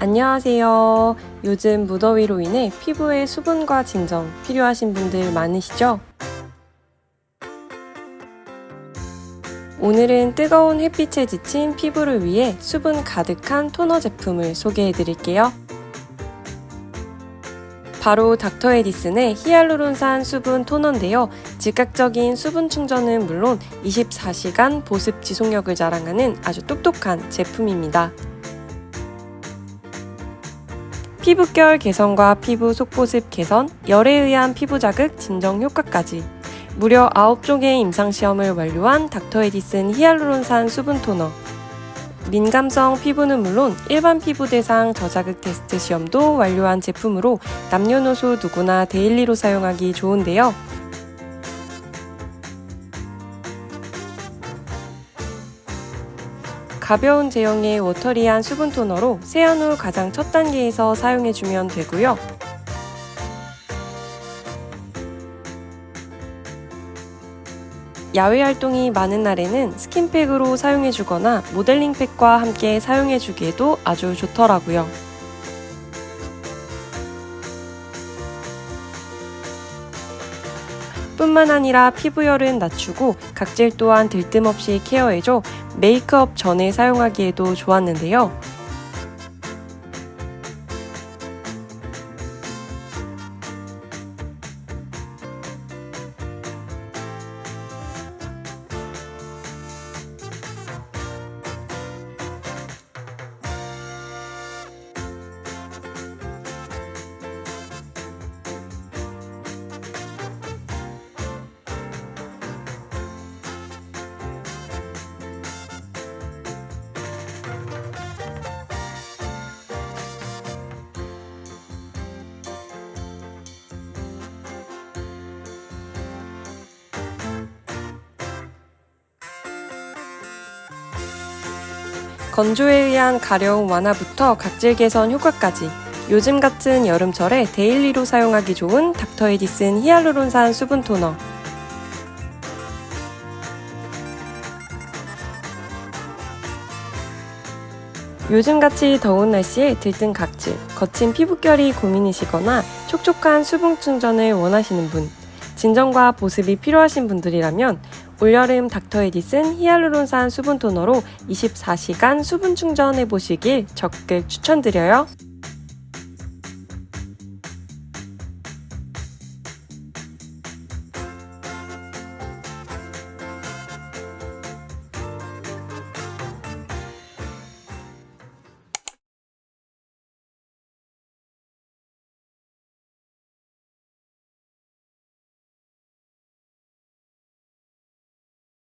안녕하세요. 요즘 무더위로 인해 피부에 수분과 진정 필요하신 분들 많으시죠? 오늘은 뜨거운 햇빛에 지친 피부를 위해 수분 가득한 토너 제품을 소개해 드릴게요. 바로 닥터 에디슨의 히알루론산 수분 토너인데요. 즉각적인 수분 충전은 물론 24시간 보습 지속력을 자랑하는 아주 똑똑한 제품입니다. 피부결 개선과 피부 속보습 개선, 열에 의한 피부 자극 진정 효과까지 무려 9종의 임상시험을 완료한 닥터 에디슨 히알루론산 수분 토너 민감성 피부는 물론 일반 피부 대상 저자극 테스트 시험도 완료한 제품으로 남녀노소 누구나 데일리로 사용하기 좋은데요. 가벼운 제형의 워터리한 수분 토너로 세안 후 가장 첫 단계에서 사용해주면 되고요. 야외 활동이 많은 날에는 스킨팩으로 사용해주거나 모델링팩과 함께 사용해주기에도 아주 좋더라고요. 뿐만 아니라 피부열은 낮추고 각질 또한 들뜸 없이 케어해줘 메이크업 전에 사용하기에도 좋았는데요. 건조에 의한 가려움 완화부터 각질 개선 효과까지 요즘 같은 여름철에 데일리로 사용하기 좋은 닥터 에디슨 히알루론산 수분 토너. 요즘같이 더운 날씨에 들뜬 각질, 거친 피부결이 고민이시거나 촉촉한 수분 충전을 원하시는 분, 진정과 보습이 필요하신 분들이라면 올여름 닥터 에디슨 히알루론산 수분 토너로 24시간 수분 충전해 보시길 적극 추천드려요.